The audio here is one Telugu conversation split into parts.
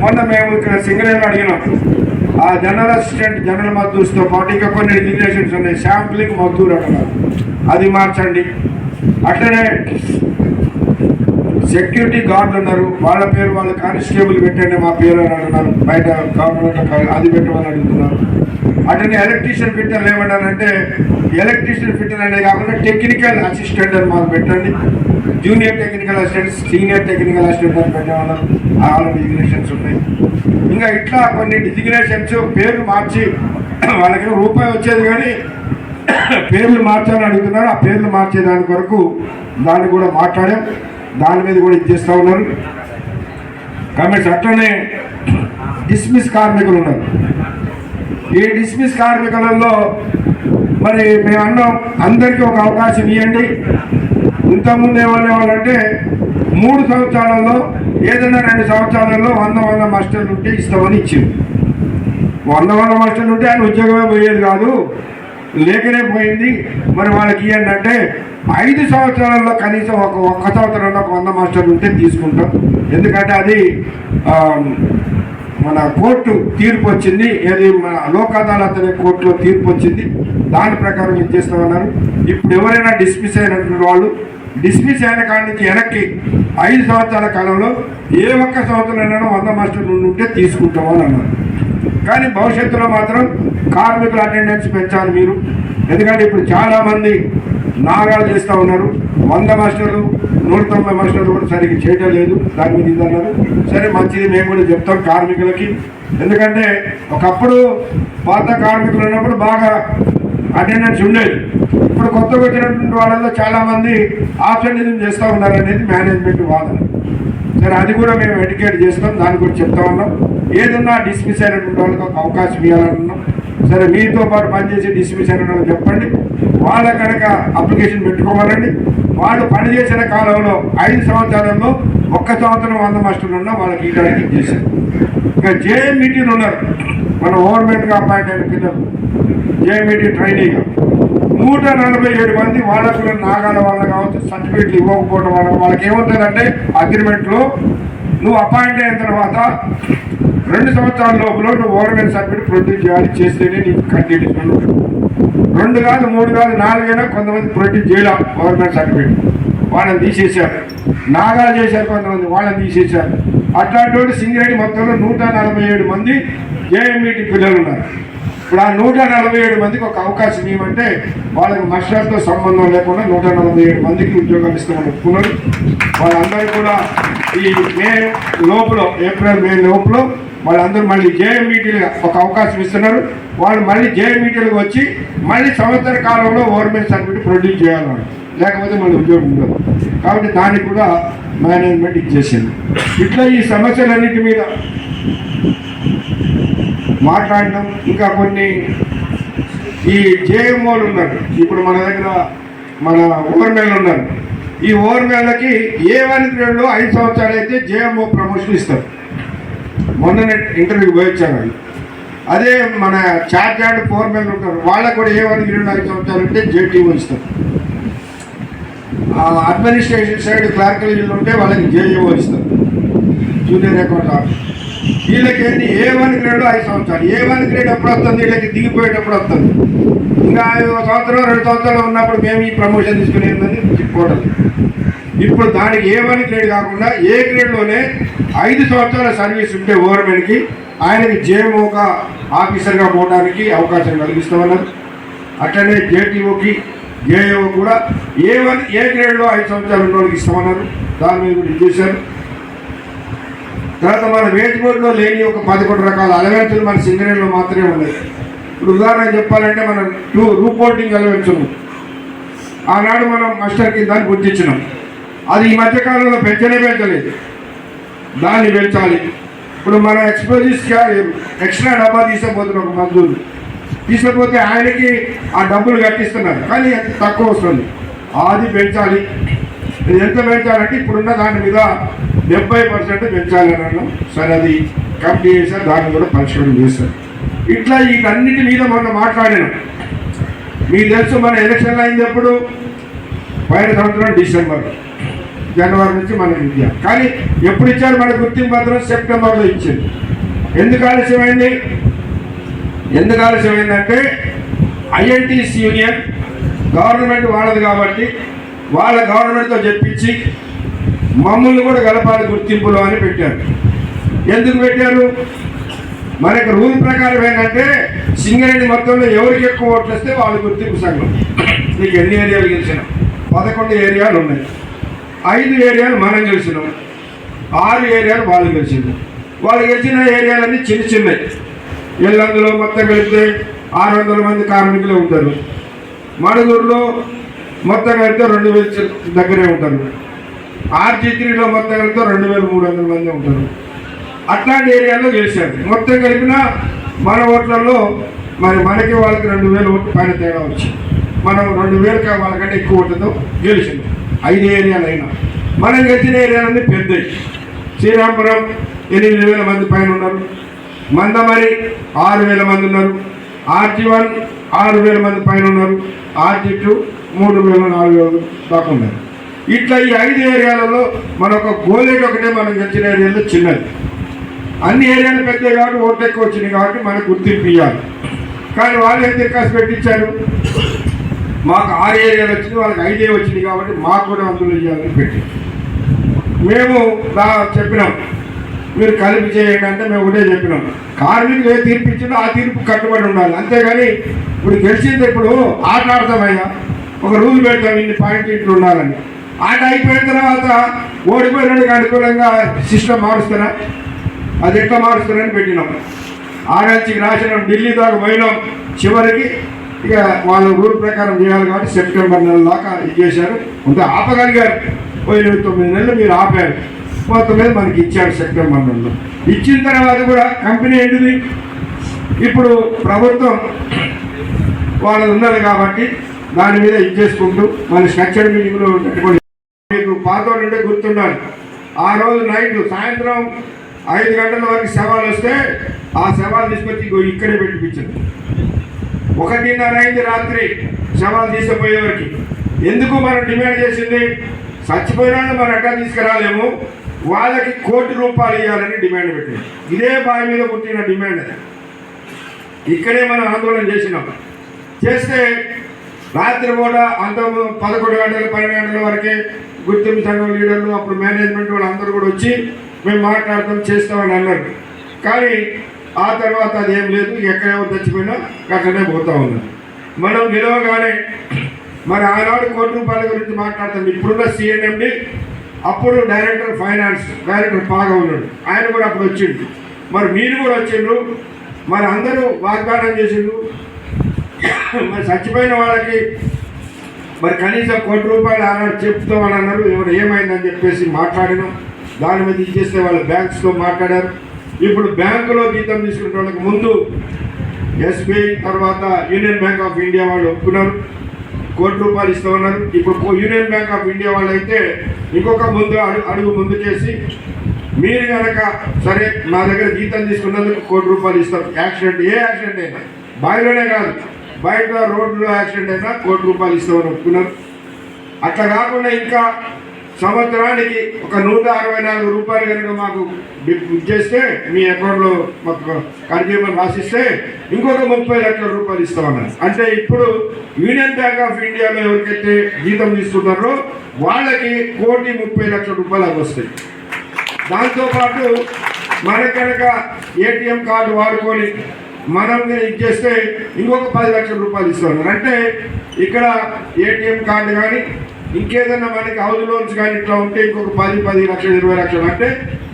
మొన్న మేము ఇక్కడ సింగరేణి అడిగినాం. ఆ జనరల్ అసిస్టెంట్ జనరల్ మద్దూస్తో పాటు ఇంకా కొన్ని రిజిగ్నేషన్స్ ఉన్నాయి. శాంప్లింగ్ మద్దూరు అంటున్నారు. అది మార్చండి. అట్లనే సెక్యూరిటీ గార్డులు ఉన్నారు. వాళ్ళ పేరు వాళ్ళ కానిస్టేబుల్ పెట్టండి మా పేరు అని అంటున్నారు. బయట గవర్నమెంట్ అది పెట్టమని అడుగుతున్నారు. అట్లనే ఎలక్ట్రీషియన్ ఫిట్టర్ ఏమన్నారంటే ఎలక్ట్రీషియన్ ఫిట్టర్ అనే కాకుండా టెక్నికల్ అసిస్టెంట్ అని మాకు పెట్టండి. Junior technical assistant senior technical assistant అని పెట్టేవాళ్ళం. ఆల్ డిజిగ్నేషన్స్ ఉన్నాయి. ఇంకా ఇట్లా కొన్ని డిజిగ్నేషన్స్ పేర్లు మార్చి వాళ్ళకి రూపాయి వచ్చేది కానీ పేర్లు మార్చాలని అడుగుతున్నారు. ఆ పేర్లు మార్చే దాని కొరకు దాన్ని కూడా మాట్లాడాం. దాని మీద కూడా ఇచ్చేస్తూ ఉన్నారు. కాబట్టి అట్లనే డిస్మిస్ కార్మికులు ఉన్నారు. ఈ డిస్మిస్ కార్మికులలో మరి మేము అన్నాం అందరికీ ఒక అవకాశం ఇవ్వండి ఇంతకుముందు ఏమనేవాళ్ళంటే మూడు సంవత్సరాలలో ఏదైనా రెండు సంవత్సరాలలో వంద వంద మాస్టర్లు ఉంటే ఇస్తామని ఇచ్చింది. వంద వంద మాస్టర్లు ఉంటే ఆయన ఉద్యోగమే పోయేది కాదు. లేకనే పోయింది. మరి వాళ్ళకి ఇవ్వండి అంటే ఐదు సంవత్సరాల్లో కనీసం ఒక ఒక్క సంవత్సరంలో ఒక వంద మాస్టర్లు ఉంటే తీసుకుంటాం. ఎందుకంటే అది మన కోర్టు తీర్పు వచ్చింది ఏది మన లోక్ అదాలత్ అనే కోర్టులో తీర్పు వచ్చింది దాని ప్రకారం ఇది చేస్తామన్నారు ఇప్పుడు ఎవరైనా డిస్మిస్ అయినటువంటి వాళ్ళు డిస్మిస్ అయిన కాడి నుంచి వెనక్కి ఐదు సంవత్సరాల కాలంలో ఏ ఒక్క సంవత్సరంలోనైనా వంద మాస్టర్లు ఉంటే తీసుకుంటామని అన్నారు. కానీ భవిష్యత్తులో మాత్రం కార్మికుల అటెండెన్స్ పెంచాలి మీరు. ఎందుకంటే ఇప్పుడు చాలామంది నాగాలు చేస్తూ ఉన్నారు. వంద మాస్టర్లు నూట తొంభై మాస్టర్లు కూడా సరిగ్గా చేయటం లేదు. దాని మీద ఇది అన్నారు. సరే మంచిది మేము కూడా చెప్తాం కార్మికులకి. ఎందుకంటే ఒకప్పుడు పాత కార్మికులు ఉన్నప్పుడు బాగా అటెండెన్స్ ఉండేది. ఇప్పుడు కొత్తగా వచ్చినటువంటి వాళ్ళలో చాలామంది మంది చేస్తూ ఉన్నారు అనేది మేనేజ్మెంట్ వాదన. సరే అది కూడా మేము ఎడ్యుకేట్ చేస్తాం. దాని గురించి చెప్తా ఉన్నాం. ఏదన్నా డిస్మిస్ అయినటువంటి వాళ్ళకి ఒక అవకాశం ఇవ్వాలనున్నాం సరే మీతో పాటు పనిచేసే డిస్ట్రిబ్యూషన్ అయిన చెప్పండి. వాళ్ళ కనుక అప్లికేషన్ పెట్టుకోవాలండి. వాళ్ళు పనిచేసిన కాలంలో ఐదు సంవత్సరాల్లో ఒక్క సంవత్సరం వంద మాస్టర్లు ఉన్నా వాళ్ళకి ఇవ్వడానికి చేశారు ఇంకా జేఎంఈటీలు ఉన్నారు. మన గవర్నమెంట్గా అపాయింట్ అయిన పిల్లలు. JMET training. నూట నలభై ఏడు మంది వాళ్ళకు నాగాల వల్ల కావచ్చు సర్టిఫికేట్లు ఇవ్వకపోవడం వల్ల వాళ్ళకి ఏమవుతుందంటే అగ్రిమెంట్లో నువ్వు అపాయింట్ అయిన తర్వాత రెండు సంవత్సరాల లోపల నువ్వు గవర్నమెంట్ సర్టిఫికెట్ ప్రొడ్యూస్ చేయాలి చేస్తేనే నీకు కంటిన్యూషన్ రెండు కాదు మూడు కాదు నాలుగైనా కొంతమంది ప్రొడ్యూస్ చేయాలి గవర్నమెంట్ సర్టిఫికెట్ వాళ్ళని తీసేశారు. నాగాలు చేశారు కొంతమంది వాళ్ళని తీసేశారు. అట్లాంటి వాడు సింగరేణి మొత్తంలో నూట నలభై ఏడు మంది జేఎంఈటి పిల్లలు ఉన్నారు. ఇప్పుడు ఆ నూట నలభై ఏడు మందికి ఒక అవకాశం ఏమంటే వాళ్ళకి మస్టర్తో సంబంధం లేకుండా నూట నలభై ఏడు మందికి ఉద్యోగాలు ఇస్తామని ఒప్పుకున్నారు వాళ్ళందరూ కూడా ఈ మే లోపల ఏప్రిల్ మే లోపల వాళ్ళందరూ మళ్ళీ జేఎంఈటీలుగా ఒక అవకాశం ఇస్తున్నారు. వాళ్ళు మళ్ళీ జేఎంఈటీలకు వచ్చి మళ్ళీ సంవత్సర కాలంలో గవర్నమెంట్ సర్టిఫికేట్ ప్రొడ్యూస్ చేయాలన్నారు. లేకపోతే మళ్ళీ ఉద్యోగం ఉండదు. కాబట్టి దానికి కూడా మేనేజ్మెంట్ ఇచ్చేసింది. ఇట్లా ఈ సమస్యలన్నిటి మీద మాట్లాడటం ఇంకా కొన్ని ఈ జేఎంఓలు ఉన్నారు. ఇప్పుడు మన దగ్గర మన ఓవర్మెల్ ఉన్నారు. ఈ ఓవర్మెల్కి ఏ వన్ గ్రేడ్లో ఐదు సంవత్సరాలు అయితే జేఎంఓ ప్రమోషన్ ఇస్తారు. మొన్ననే ఇంటర్వ్యూకి పోయొచ్చాను వాళ్ళు. అదే మన చార్జ్ అండ్ ఫోర్మెన్ ఉంటారు. వాళ్ళకు కూడా ఏ వన్ గ్రేడ్ ఐదు సంవత్సరాలు అంటే జేటీఓ ఇస్తారు. అడ్మినిస్ట్రేషన్ సైడ్ క్లర్కల్ ఉంటే వాళ్ళకి జేఈఓ ఇస్తారు. జూనియర్ అకౌంట్ ఆఫీసర్ వీళ్ళకి ఏ వన్ గ్రేడ్ ఐదు సంవత్సరాలు. ఏ వన్ గ్రేడ్ ఎప్పుడు వస్తుంది? వీళ్ళకి దిగిపోయేటప్పుడు వస్తుంది. ఇంకా ఐదు సంవత్సరం రెండు సంవత్సరాలు ఉన్నప్పుడు మేము ఈ ప్రమోషన్ తీసుకునేదని చెప్పుకోవటం ఇప్పుడు దానికి ఏ వన్ గ్రేడ్ కాకుండా ఏ గ్రేడ్లోనే ఐదు సంవత్సరాల సర్వీస్ ఉంటే గవర్నమెంట్కి ఆయనకి జేఎంఓక ఆఫీసర్గా పోవడానికి అవకాశం కల్పిస్తామన్నారు. అట్లనే జేటీఓకి జేఏఓ కూడా ఏ వన్ ఏ గ్రేడ్లో ఐదు సంవత్సరాలు ఉన్న వాళ్ళకి ఇస్తామన్నారు. దాని మీద కూడా ఇచ్చేశారు తర్వాత మన వేజ్ బోర్డులో లేని ఒక పదకొండు రకాల అలవెంట్లు మన సింగరేణిలో మాత్రమే ఉన్నాయి. ఇప్పుడు ఉదాహరణ చెప్పాలంటే మనం టూ రూపోర్టింగ్ అలవెన్స్ ఉంది ఆనాడు మనం మాస్టర్ కింద గుర్తించినాం. అది ఈ మధ్యకాలంలో పెంచనే పెంచలేదు. దాన్ని పెంచాలి. ఇప్పుడు మన ఎక్స్పోజిస్ ఎక్స్ట్రా డబ్బా తీసుకుపోతున్న ఒక మజూరు తీసుకపోతే ఆయనకి ఆ డబ్బులు కట్టిస్తున్నారు. కానీ అది తక్కువ వస్తుంది. అది పెంచాలి. ఎంత పెంచాలంటే ఇప్పుడున్న దాని మీద డెబ్బై పర్సెంట్ పెంచాలని అన్నాను. సరే అది కమిటీ చేశారు దాన్ని కూడా పరిష్కారం చేశారు ఇట్లా వీటన్నిటి మీద మొన్న మాట్లాడాను. మీకు తెలుసు మన ఎలక్షన్ అయింది ఎప్పుడు పైన సంవత్సరం డిసెంబర్ జనవరి నుంచి మనకి విద్య కానీ ఎప్పుడు ఇచ్చారు మన గుర్తింపు పత్రం? సెప్టెంబర్లో ఇచ్చింది. ఎందుకు ఆలస్యమైంది? ఎందుకు ఆలస్యమైందంటే ఐఎన్టీసీ యూనియన్ గవర్నమెంట్ వాళ్ళది కాబట్టి వాళ్ళ గవర్నమెంట్తో చెప్పించి మమ్మల్ని కూడా గడపాలి గుర్తింపులో అని పెట్టారు. ఎందుకు పెట్టారు? మనకు రూల్ ప్రకారం ఏంటంటే సింగరేణి మొత్తంలో ఎవరికి ఎక్కువ ఓట్లు వస్తే వాళ్ళ గుర్తింపు సంఘం. నీకు ఎన్ని ఏరియాలు గెలిచినాం? పదకొండు ఏరియాలు ఉన్నాయి. ఐదు ఏరియాలు మనం గెలిచినాం. ఆరు ఏరియాలు వాళ్ళు గెలిచింది వాళ్ళు గెలిచిన ఏరియాలన్నీ చిన్న చిన్నవి. ఎల్లందులో మొత్తం కలిపితే ఆరు వందల మంది కార్మికులే ఉంటారు. మణుగూరులో మొత్తం కలిపితే రెండు వేల దగ్గరే ఉంటారు. ఆర్జీ త్రీలో మొత్తం కలిపితే రెండు వేల మూడు వందల మంది ఉంటారు. అట్లాంటి ఏరియాలో గెలిచారు మొత్తం కలిపిన మన ఓట్లలో మరి మనకి వాళ్ళకి రెండు వేల ఓట్లు పైన తేడా వచ్చింది మనం రెండు వేలు వాళ్ళకంటే ఎక్కువ ఓట్లతో గెలిచింది. ఐదు ఏరియాలైనా. మనం గెలిచిన ఏరియాలన్నీ పెద్దవి. శ్రీరాంపురం ఎనిమిది వేల మంది పైన ఉన్నారు. మందమరి ఆరు వేల మంది ఉన్నారు. ఆర్జీ వన్ ఆరు వేల మంది పైన ఉన్నారు. ఆర్జీ టూ మూడు వేల నాలుగు వేలు దాకా ఉన్నారు. ఇట్లా ఈ ఐదు ఏరియాలలో మన ఒక గోలేట్ ఒకటే మనం గెలిచిన ఏరియాలో చిన్నది. అన్ని ఏరియాలు పెద్దవి కాబట్టి ఓట్లు ఎక్కువ వచ్చినాయి కాబట్టి మనకు గుర్తింపు ఇవ్వాలి కానీ వాళ్ళు ఏం దరఖాస్తు పెట్టించారు? మాకు ఆరు ఏరియాలు వచ్చింది వాళ్ళకి ఐదే వచ్చింది కాబట్టి మాకు కూడా అందులో ఇవ్వాలని పెట్టి మేము దా చెప్పినాం. మీరు కలిపి చేయండి అంటే మేము ఒకటే చెప్పినాం. కార్మికులు ఏ తీర్పు ఇచ్చినా ఆ తీర్పు కట్టుబడి ఉండాలి. అంతేగాని ఇప్పుడు గెలిచింది ఇప్పుడు ఆట ఆడతామయ్యా ఒక రూల్ పెడతాం ఇన్ని పాయింట్ ఇట్లు ఉండాలని. ఆట అయిపోయిన తర్వాత ఓడిపోయినందుకు అనుకూలంగా సిస్టమ్ మారుస్తున్నా. అది ఎట్లా మారుస్తారని పెట్టినాం. ఆరాచికి రాసినాం ఢిల్లీ దాకా పోయినాం. చివరికి ఇక వాళ్ళ రూల్ ప్రకారం చేయాలి కాబట్టి సెప్టెంబర్ నెల దాకా ఇది చేశారు. కొంత ఆపగలిగారు. పోయిన తొమ్మిది నెలలు మీరు ఆపారు. మొత్తం మీద మనకి ఇచ్చారు సెప్టెంబర్ నెలలో. ఇచ్చిన తర్వాత కూడా కంపెనీ ఏంటిది? ఇప్పుడు ప్రభుత్వం వాళ్ళు ఉన్నది కాబట్టి దాని మీద ఇది చేసుకుంటూ మన స్ట్రక్చర్ మీటింగ్లో మీకు పాత ఉంటే గుర్తుండాలి. ఆ రోజు నైట్ సాయంత్రం ఐదు గంటల వరకు శవాలు వస్తే ఆ శవాలు తీసుకొచ్చి ఇక్కడే పెట్టిపించారు. ఒకటిన్నర అయింది రాత్రి శవాలు తీసుకుపోయేవారికి ఎందుకు మనం డిమాండ్ చేసింది? చచ్చిపోయిన వాళ్ళు మనం ఎట్లా తీసుకురాలేము? వాళ్ళకి కోటి రూపాయలు ఇవ్వాలని డిమాండ్ పెట్టింది. ఇదే బావి మీద పుట్టిన డిమాండ్ ఇక్కడే మనం ఆందోళన చేసినాం. చేస్తే రాత్రి కూడా అంత పదకొండు గంటల పన్నెండు గంటల వరకే గుర్తింపు సంఘం లీడర్లు అప్పుడు మేనేజ్మెంట్ వాళ్ళు అందరూ కూడా వచ్చి మేము మాట్లాడతాం చేస్తామని అన్నారు. కానీ ఆ తర్వాత అది ఏం లేదు ఎక్కడేమో తెచ్చిపోయినా చచ్చిపోయినా అక్కడనే పోతా ఉన్నారు. మనం గెలవగానే మరి ఆనాడు కోటి రూపాయల గురించి మాట్లాడతాం. ఇప్పుడున్న సిఎన్ఎండి అప్పుడు డైరెక్టర్ ఫైనాన్స్ డైరెక్టర్ పాగా ఉన్నాడు. ఆయన కూడా అప్పుడు వచ్చిండు. మరి మీరు కూడా వచ్చిండ్రు. మరి అందరూ వాగ్దానం చేసిండ్రు. మరి చచ్చిపోయిన వాళ్ళకి మరి కనీసం కోటి రూపాయలు ఆనాడు చెప్తామని అన్నారు. ఎవరు ఏమైందని చెప్పేసి మాట్లాడినాం. దాని మీద ఇచ్చేస్తే వాళ్ళు బ్యాంక్స్తో మాట్లాడారు. ఇప్పుడు బ్యాంకులో జీతం తీసుకునే వాళ్ళకి ముందు ఎస్బీఐ తర్వాత యూనియన్ బ్యాంక్ ఆఫ్ ఇండియా వాళ్ళు ఒప్పుకున్నారు. కోటి రూపాయలు ఇస్తామన్నారు. ఇప్పుడు యూనియన్ బ్యాంక్ ఆఫ్ ఇండియా వాళ్ళు అయితే ఇంకొక ముందు అడుగు అడుగు ముందుకేసి మీరు కనుక సరే మా దగ్గర జీతం తీసుకున్నందుకు కోటి రూపాయలు ఇస్తాం యాక్సిడెంట్ ఏ యాక్సిడెంట్ అయినా. బావిలోనే కాదు. బయట రోడ్లో యాక్సిడెంట్ అయినా కోటి రూపాయలు ఇస్తామని ఒప్పుకున్నారు అట్లా కాకుండా ఇంకా సంవత్సరానికి ఒక నూట అరవై నాలుగు రూపాయలు కనుక మాకు డిప్ చేస్తే మీ అకౌంట్లో మాకు కడిగేమని రాసిస్తే ఇంకొక ముప్పై లక్షల రూపాయలు ఇస్తామన్నారు. అంటే ఇప్పుడు యూనియన్ బ్యాంక్ ఆఫ్ ఇండియాలో ఎవరికైతే జీతం తీసుకున్నారో వాళ్ళకి కోటి ముప్పై లక్షల రూపాయలు అవి వస్తాయి. దాంతోపాటు మన కనుక ఏటీఎం కార్డు వాడుకొని మనం కనుక ఇచ్చేస్తే ఇంకొక పది లక్షల రూపాయలు ఇస్తున్నారు. అంటే ఇక్కడ ఏటీఎం కార్డు కానీ ఇంకేదన్నా మనకి హౌస్ లోన్స్ కానీ ఇట్లా ఉంటే ఇంకొక పది పది లక్షలు ఇరవై లక్షలు అంటే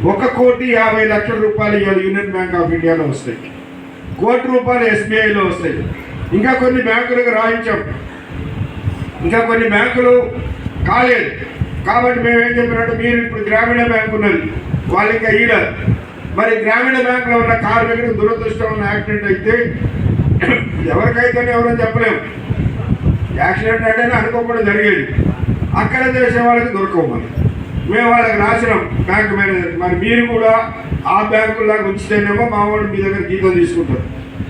ఒక కోటి యాభై లక్షల రూపాయలు ఇవాళ యూనియన్ బ్యాంక్ ఆఫ్ ఇండియాలో వస్తాయి. కోటి రూపాయలు ఎస్బీఐలో వస్తాయి. ఇంకా కొన్ని బ్యాంకులకు రాయించాం. ఇంకా కొన్ని బ్యాంకులు కాలేదు. కాబట్టి మేము ఏం చెప్పినట్టు మీరు ఇప్పుడు గ్రామీణ బ్యాంక్ ఉన్నది వాళ్ళు ఇంకా ఈడరు మరి గ్రామీణ బ్యాంకులో ఉన్న కార్మికుడికి దురదృష్టం ఉన్న యాక్సిడెంట్ అయితే ఎవరికైతే ఎవరో చెప్పలేము. యాక్సిడెంట్ అంటేనే అనుకోకుండా జరిగేది. అక్కడ చేసే వాళ్ళకి దొరకవు మేము వాళ్ళకి రాసినాం బ్యాంక్ మేనేజర్. మరి మీరు కూడా ఆ బ్యాంకులాగా ఉంచితేనేమో మా వాళ్ళు మీ దగ్గర జీతం తీసుకుంటారు.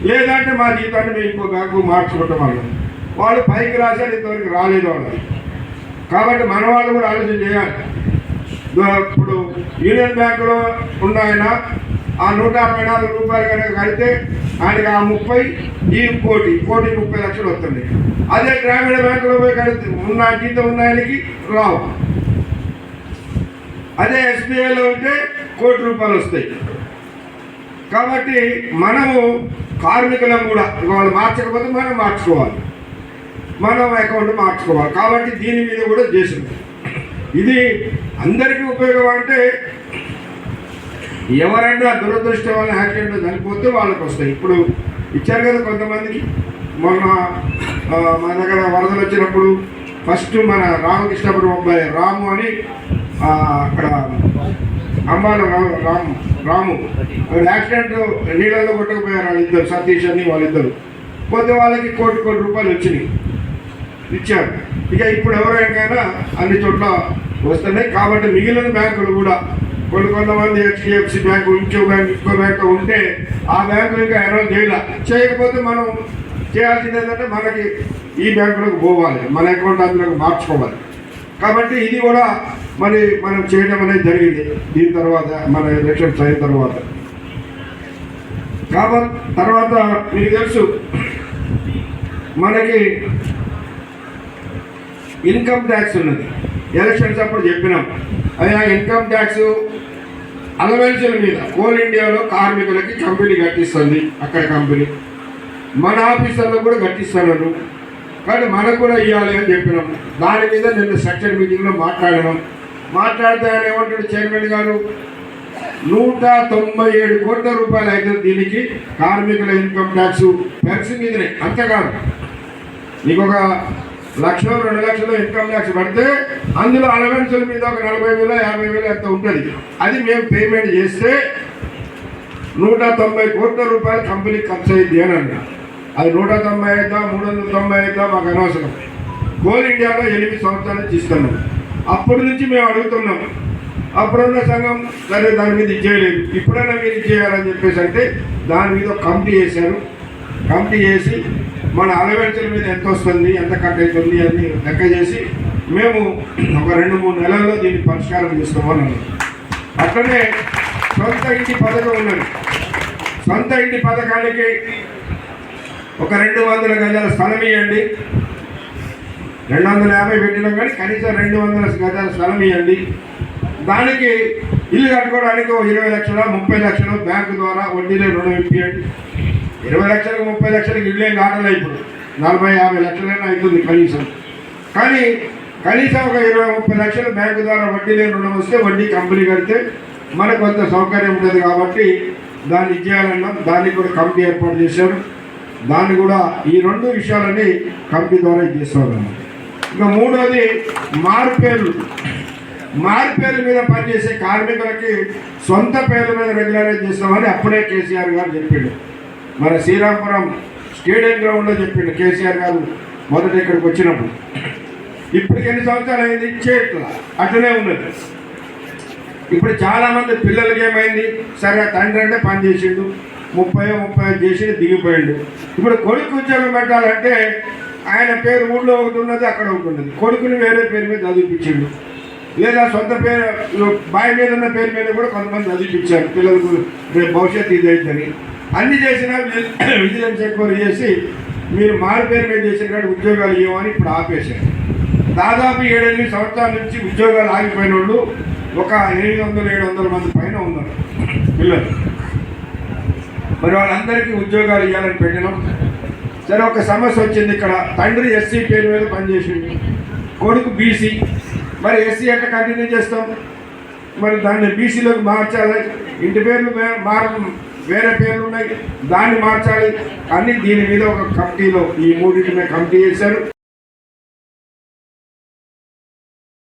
లేదంటే మా జీతాన్ని మేము ఇంకో బ్యాంకు మార్చుకుంటాం వాళ్ళు వాళ్ళు పైకి రాశారు ఇంతవరకు రాలేదు వాళ్ళు కాబట్టి మన వాళ్ళు కూడా ఆలోచన చేయాలి. ఇప్పుడు యూనియన్ బ్యాంకులో ఉన్న ఆయన ఆ నూట అరవై నాలుగు రూపాయలు కనుక కడితే ఆయనకి ఆ ముప్పై ఈ కోటి కోటి ముప్పై లక్షలు వస్తుంది. అదే గ్రామీణ బ్యాంకులో పోయి కడితే ఉన్న జీతం ఉన్న ఆయనకి రావు. అదే ఎస్బీఐలో ఉంటే కోటి రూపాయలు వస్తాయి. కాబట్టి మనము కార్మికులం కూడా వాళ్ళు మార్చకపోతే మనం మార్చుకోవాలి. మనం అకౌంట్ మార్చుకోవాలి. కాబట్టి దీని మీద కూడా చేసింది ఇది అందరికీ ఉపయోగం అంటే ఎవరైనా దురదృష్టం వల్ల యాక్సిడెంట్ చనిపోతే వాళ్ళకి వస్తాయి. ఇప్పుడు ఇచ్చారు కదా కొంతమందికి. మొన్న మన దగ్గర వరదలు వచ్చినప్పుడు ఫస్ట్ మన రామకృష్ణపురం అబ్బాయి రాము అని అక్కడ అంబాల రాము రాము. రాము యాక్సిడెంట్ నీళ్ళలో కొట్టకపోయారు వాళ్ళిద్దరు సతీష్ అని వాళ్ళిద్దరు. పోతే వాళ్ళకి కోటి కోటి రూపాయలు వచ్చినాయి. ఇచ్చారు ఇక ఇప్పుడు ఎవరికైనా అన్ని చోట్ల వస్తున్నాయి. కాబట్టి మిగిలిన బ్యాంకులు కూడా కొన్ని కొంతమంది హెచ్డిఎఫ్సి బ్యాంకు ఇంకో బ్యాంక్ ఇంకో బ్యాంక్ ఉంటే ఆ బ్యాంకులు ఇంకా అనౌన్స్ చేయాల. చేయకపోతే మనం చేయాల్సింది ఏంటంటే మనకి ఈ బ్యాంకులకు పోవాలి. మన అకౌంట్ అందులోకి మార్చుకోవాలి. కాబట్టి ఇది కూడా మరి మనం చేయడం అనేది జరిగింది. దీని తర్వాత మన ఎలక్షన్స్ అయిన తర్వాత. కాబట్టి తర్వాత మీకు తెలుసు మనకి ఇన్కమ్ ట్యాక్స్ ఉన్నది. ఎలక్షన్స్ అప్పుడు చెప్పినాం. అయ్యా ఇన్కమ్ ట్యాక్స్ అలవెన్సుల మీద కోల్ ఇండియాలో కార్మికులకి కంపెనీ కట్టిస్తుంది అక్కడ కంపెనీ. మన ఆఫీసర్లకు కూడా కట్టిస్తున్నారు. కానీ మనకు కూడా ఇవ్వాలి అని చెప్పినాం. దాని మీద నిన్న సెక్షన్ మీటింగ్లో మాట్లాడినాం. మాట్లాడితే ఆయన ఏమంటాడు చైర్మన్ గారు? నూట తొంభై ఏడు కోట్ల రూపాయలు అయితే దీనికి కార్మికుల ఇన్కమ్ ట్యాక్స్ ట్యాక్స్ మీదనే. అంతేకాదు. నీకు ఒక లక్ష రెండు లక్షలు ఇన్కమ్ ట్యాక్స్ పడితే అందులో అలవెన్సుల మీద ఒక నలభై వేల యాభై వేల ఎంత ఉంటుంది? అది మేము పేమెంట్ చేస్తే నూట తొంభై కోట్ల రూపాయలు కంపెనీకి ఖర్చు అయింది అని అన్నా. అది నూట తొంభై అవుతా మూడు వందల తొంభై అవుతా మాకు అనవసరం. కోల్ ఇండియాలో ఎనిమిది సంవత్సరాల నుంచి ఇస్తున్నాం అప్పటి నుంచి మేము అడుగుతున్నాం. అప్పుడున్న సంఘం సరే దాని మీద ఇచ్చేయలేదు ఇప్పుడైనా మీరు ఇచ్చేయాలని చెప్పేసి అంటే దాని మీద ఒక కమిటీ చేశారు. కమిటీ చేసి మన అలవెల్చల మీద ఎంత వస్తుంది ఎంత కట్ అవుతుంది అని లెక్క చేసి మేము ఒక రెండు మూడు నెలల్లో దీన్ని పరిష్కారం చేస్తామని అన్నాం. అట్లనే సొంత ఇంటి పథకం ఉన్నది. సొంత ఇంటి పథకానికి ఒక రెండు వందల గజాల స్థలం ఇవ్వండి రెండు వందల యాభై పెట్టినాం కానీ కనీసం రెండు వందల గజాల స్థలం ఇవ్వండి దానికి ఇల్లు కట్టుకోవడానికి ఒక ఇరవై లక్షల ముప్పై లక్షలు బ్యాంకు ద్వారా వడ్డీలో రుణం ఇప్పియండి. ఇరవై లక్షలకు ముప్పై లక్షలకు ఇల్లు ఏం ఇప్పుడు నలభై యాభై లక్షలైనా అవుతుంది కనీసం. కానీ కనీసం ఒక ఇరవై ముప్పై లక్షలు బ్యాంకు ద్వారా వడ్డీ లేని రుణం వస్తే వడ్డీ కంపెనీ కడితే మనకు కొంత సౌకర్యం ఉంటుంది కాబట్టి దాన్ని ఇచ్చేయాలన్నాం దాన్ని కూడా కమిటీ ఏర్పాటు చేశారు. దాన్ని కూడా ఈ రెండు విషయాలని కమిటీ ద్వారా చేస్తామన్నాం. ఇంకా మూడోది మార్పేర్లు. మార్పేర్ల మీద పనిచేసే కార్మికులకి సొంత పేర్ల మీద రెగ్యులరైజ్ చేస్తామని అప్పుడే కేసీఆర్ గారు చెప్పిండు. మన శ్రీరాంపురం స్టేడియం గ్రౌండ్లో చెప్పిండు కేసీఆర్ గారు మొదట ఇక్కడికి వచ్చినప్పుడు. ఇప్పటికి ఎన్ని సంవత్సరాలు అయింది? చేయట్ల అట్లనే ఉన్నది. ఇప్పుడు చాలామంది పిల్లలకి ఏమైంది? సరే తండ్రి అంటే పని చేసిండు. ముప్పై ముప్పై చేసి దిగిపోయిండు. ఇప్పుడు కొడుకు ఉద్యోగం పెట్టాలంటే ఆయన పేరు ఊళ్ళో ఒకటి ఉన్నది అక్కడ ఒకటి ఉన్నది. కొడుకుని వేరే పేరు మీద చదివిపించిండు. లేదా సొంత పేరు బావి మీద ఉన్న పేరు మీద కూడా కొంతమంది చదివిపించారు. పిల్లలకు రేపు భవిష్యత్తు ఇది అన్ని చేసినా విజిలెన్స్ ఎంక్వైరీ చేసి మీరు మారు పేరు మీద చేసిన ఉద్యోగాలు ఇవ్వమని ఇప్పుడు ఆపేశారు. దాదాపు ఏడెనిమిది సంవత్సరాల నుంచి ఉద్యోగాలు ఆగిపోయిన వాళ్ళు ఒక ఎనిమిది వందల ఏడు వందల మంది పైన ఉన్నారు. పిల్లలు. మరి వాళ్ళందరికీ ఉద్యోగాలు ఇవ్వాలని పెట్టినాం. సరే ఒక సమస్య వచ్చింది ఇక్కడ. తండ్రి ఎస్సీ పేరు మీద పనిచేసింది కొడుకు బీసీ. మరి ఎస్సీ ఎట్లా కంటిన్యూ చేస్తాం. మరి దాన్ని బీసీలోకి మార్చాలి. ఇంటి పేర్లు వే- మార వేరే పేర్లు ఉన్నాయి. దాన్ని మార్చాలి. అన్ని దీని మీద ఒక కమిటీలో ఈ మూడింటి మీద కమిటీ చేశారు.